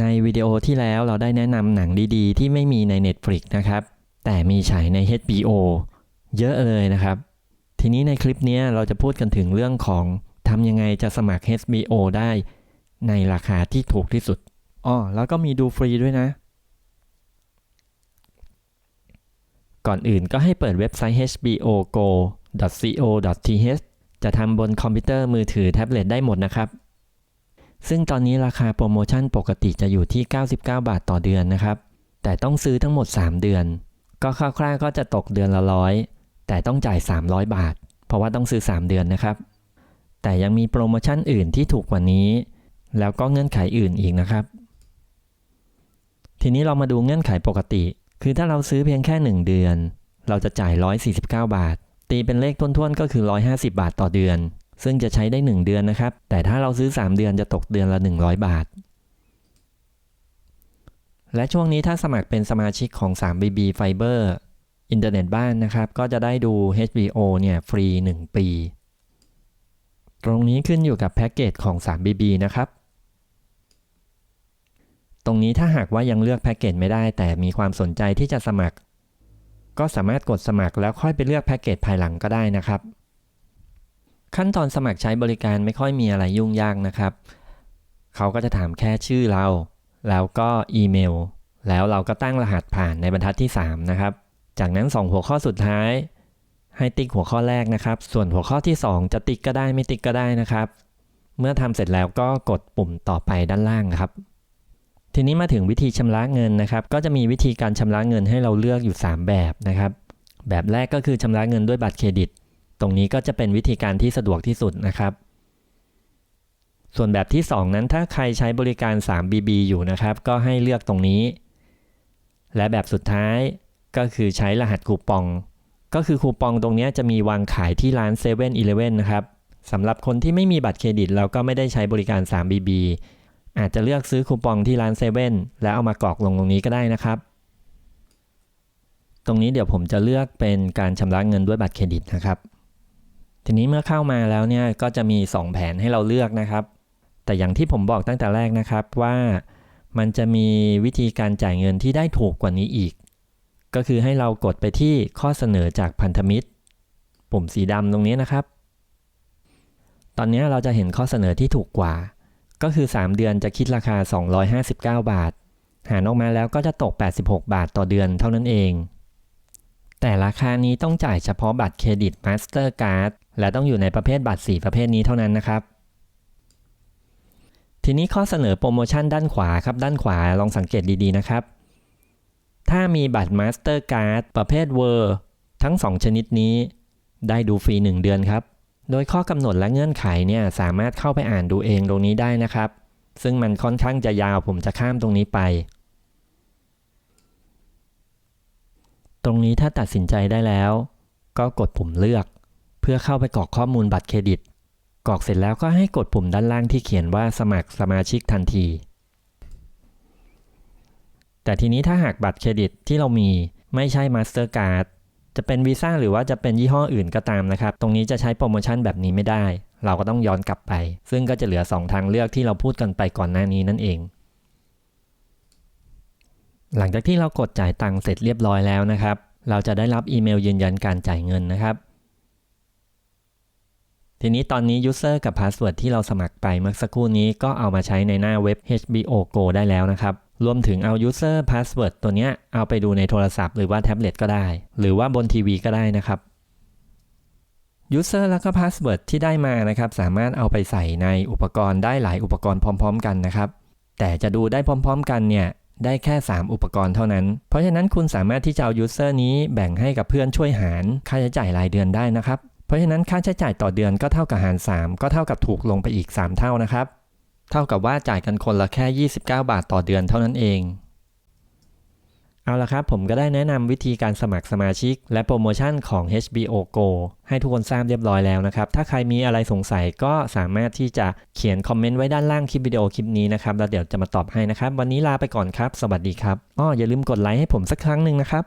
ในวิดีโอที่แล้วเราได้แนะนำหนังดีๆ ที่ไม่มีใน Netflix นะครับ แต่มีฉายใน HBO เยอะเลยนะครับ ทีนี้ในคลิปนี้เราจะพูดกันถึงเรื่องของทำยังไงจะสมัคร HBO ได้ในราคาที่ถูกที่สุดอ้อแล้วก็มีดูฟรีด้วยนะ ก่อนอื่นก็ให้เปิดเว็บไซต์ hbogo.co.th จะทำบนคอมพิวเตอร์มือถือแท็บเล็ตได้หมดนะครับ ซึ่งตอนนี้ราคาโปรโมชั่นปกติจะอยู่ที่ 99 บาทต่อเดือนนะครับ แต่ต้องซื้อทั้งหมด 3 เดือน ก็คร่าวๆก็จะตกเดือนละร้อยแต่ต้องจ่าย 300 บาท เพราะว่าต้องซื้อ 3 เดือนนะครับ แต่ยังมีโปรโมชั่นอื่นที่ถูกกว่านี้ แล้วก็เงื่อนไขอื่นอีกนะครับ ทีนี้เรามาดูเงื่อนไขปกติ คือถ้าเราซื้อเพียงแค่ 1 เดือน เราจะจ่าย 149 บาท ตีเป็นเลขท้วนๆก็คือ 150 บาทต่อเดือน ซึ่งจะใช้ได้ 1 เดือนนะครับ แต่ถ้าเราซื้อ 3 เดือนจะตกเดือนละ 100 บาท และช่วงนี้ถ้าสมัครเป็นสมาชิกของ 3BB Fiber อินเทอร์เน็ตบ้านนะครับ ก็จะได้ดู HBO เนี่ยฟรี 1 ปี ตรงนี้ขึ้นอยู่กับแพ็กเกจของ 3BB นะครับ ตรงนี้ถ้าหากว่ายังเลือกแพ็กเกจไม่ได้ แต่มีความสนใจที่จะสมัคร ก็สามารถกดสมัครแล้วค่อยไปเลือกแพ็กเกจภายหลังก็ได้นะครับ ขั้นตอนสมัครใช้บริการไม่ค่อยมีอะไรยุ่งยากนะครับ เขาก็จะถามแค่ชื่อเรา แล้วก็อีเมล แล้วเราก็ตั้งรหัสผ่านในบรรทัดที่ 3 นะครับ จากนั้น 2 หัวข้อสุดท้าย ให้ติ๊กหัวข้อแรกนะครับ ส่วนหัวข้อที่ 2 จะติ๊กก็ได้ไม่ติ๊กก็ได้นะครับ เมื่อทำเสร็จแล้วก็กดปุ่มต่อไปด้านล่างครับ ทีนี้มาถึงวิธีชำระเงินนะครับ ก็จะมีวิธีการชำระเงินให้เราเลือกอยู่ 3 แบบนะครับ แบบแรกก็คือชำระเงินด้วยบัตรเครดิต ตรงนี้ก็จะเป็นวิธีการที่สะดวกที่สุดนะครับ ส่วนแบบที่ 2 นั้นถ้าใครใช้บริการ 3BB อยู่นะครับ ก็ให้เลือกตรงนี้ และแบบสุดท้ายก็คือใช้รหัสคูปอง ก็คือคูปองตรงนี้จะมีวางขายที่ร้าน7 e เ e ่ e อนะครับสำหรับคนที่ไม่มีบัตรเครดิตแล้วก็ไม่ได้ใช้บริการ 3BB อาจจะเลือกซื้อคูปองที่ร้าน7 e เ e ่ e แล้วเอามากรอกลงตรงนี้ก็ได้นะครับ ตรงนี้เดี๋ยวผมจะเลือกเป็นการชำระเงินด้วยบัตรเครดิตนะครับ ทีนี้เมื่อเข้ามาแล้วเนี่ยก็จะมี 2 แผนให้เราเลือกนะครับ แต่อย่างที่ผมบอกตั้งแต่แรกนะครับว่ามันจะมีวิธีการจ่ายเงินที่ได้ถูกกว่านี้อีก ก็คือให้เรากดไปที่ข้อเสนอจากพันธมิตร ปุ่มสีดำตรงนี้นะครับ ตอนนี้เราจะเห็นข้อเสนอที่ถูกกว่า ก็คือ 3 เดือนจะคิดราคา 259 บาท หารออกมาแล้วก็จะตก 86 บาทต่อเดือนเท่านั้นเอง แต่ราคานี้ต้องจ่ายเฉพาะบัตรเครดิต Mastercard และต้องอยู่ในประเภทบัตร 4 ประเภทนี้เท่านั้นนะครับ ทีนี้ข้อเสนอโปรโมชั่นด้านขวาครับ ด้านขวาลองสังเกตดีๆนะครับ ถ้ามีบัตร Mastercard ประเภท World ทั้ง 2 ชนิดนี้ ได้ดูฟรี 1 เดือนครับ โดยข้อกำหนดและเงื่อนไขเนี่ยสามารถเข้าไปอ่านดูเองตรงนี้ได้นะครับ ซึ่งมันค่อนข้างจะยาวผมจะข้ามตรงนี้ไป ตรงนี้ถ้าตัดสินใจได้แล้ว ก็กดปุ่มเลือก เพื่อเข้าไปกรอกข้อมูลบัตรเครดิต กรอกเสร็จแล้วก็ให้กดปุ่มด้านล่างที่เขียนว่าสมัครสมาชิกทันที แต่ทีนี้ถ้าหากบัตรเครดิตที่เรามีไม่ใช่ Mastercard จะเป็นวีซ่าหรือว่าจะเป็นยี่ห้ออื่นก็ตามนะครับ ตรงนี้จะใช้โปรโมชั่นแบบนี้ไม่ได้ เราก็ต้องย้อนกลับไป ซึ่งก็จะเหลือ 2 ทางเลือกที่เราพูดกันไปก่อนหน้านี้นั่นเอง หลังจากที่เรากดจ่ายตังค์เสร็จเรียบร้อยแล้วนะครับ เราจะได้รับอีเมลยืนยันการจ่ายเงินนะครับ ทีนี้ตอนนี้ User กับ Password ที่เราสมัครไปเมื่อสักครู่นี้ก็เอามาใช้ในหน้าเว็บ HBO Go ได้แล้วนะครับ รวมถึงเอา User Password ตัวนี้เอาไปดูในโทรศัพท์หรือว่าแท็บเล็ตก็ได้ หรือว่าบนทีวีก็ได้นะครับ User แล้วก็ Password ที่ได้มานะครับ สามารถเอาไปใส่ในอุปกรณ์ได้หลายอุปกรณ์พร้อม ๆ กันนะครับ แต่จะดูได้พร้อม ๆ กันเนี่ย ได้แค่ 3 อุปกรณ์เท่านั้น เพราะฉะนั้นคุณสามารถที่จะเอายูเซอร์นี้แบ่งให้กับเพื่อนช่วยหารค่าใช้จ่ายรายเดือนได้นะครับ เพราะฉะนั้นค่าใช้จ่ายต่อเดือนก็เท่ากับหาร 3 ก็เท่ากับถูกลงไปอีก 3 เท่านะครับ เท่ากับว่าจ่ายกันคนละแค่ 29 บาทต่อเดือนเท่านั้นเอง เอาละครับ ผมก็ได้แนะนำวิธีการสมัครสมาชิก และโปรโมชั่นของ HBO Go ให้ทุกคนทราบเรียบร้อยแล้วนะครับ ถ้าใครมีอะไรสงสัยก็สามารถที่จะเขียนคอมเมนต์ไว้ด้านล่างคลิปวิดีโอคลิปนี้นะครับ แล้วเดี๋ยวจะมาตอบให้นะครับ วันนี้ลาไปก่อนครับ สวัสดีครับอ้ออย่าลืมกดไลค์ให้ผมสักครั้งหนึ่งนะครับ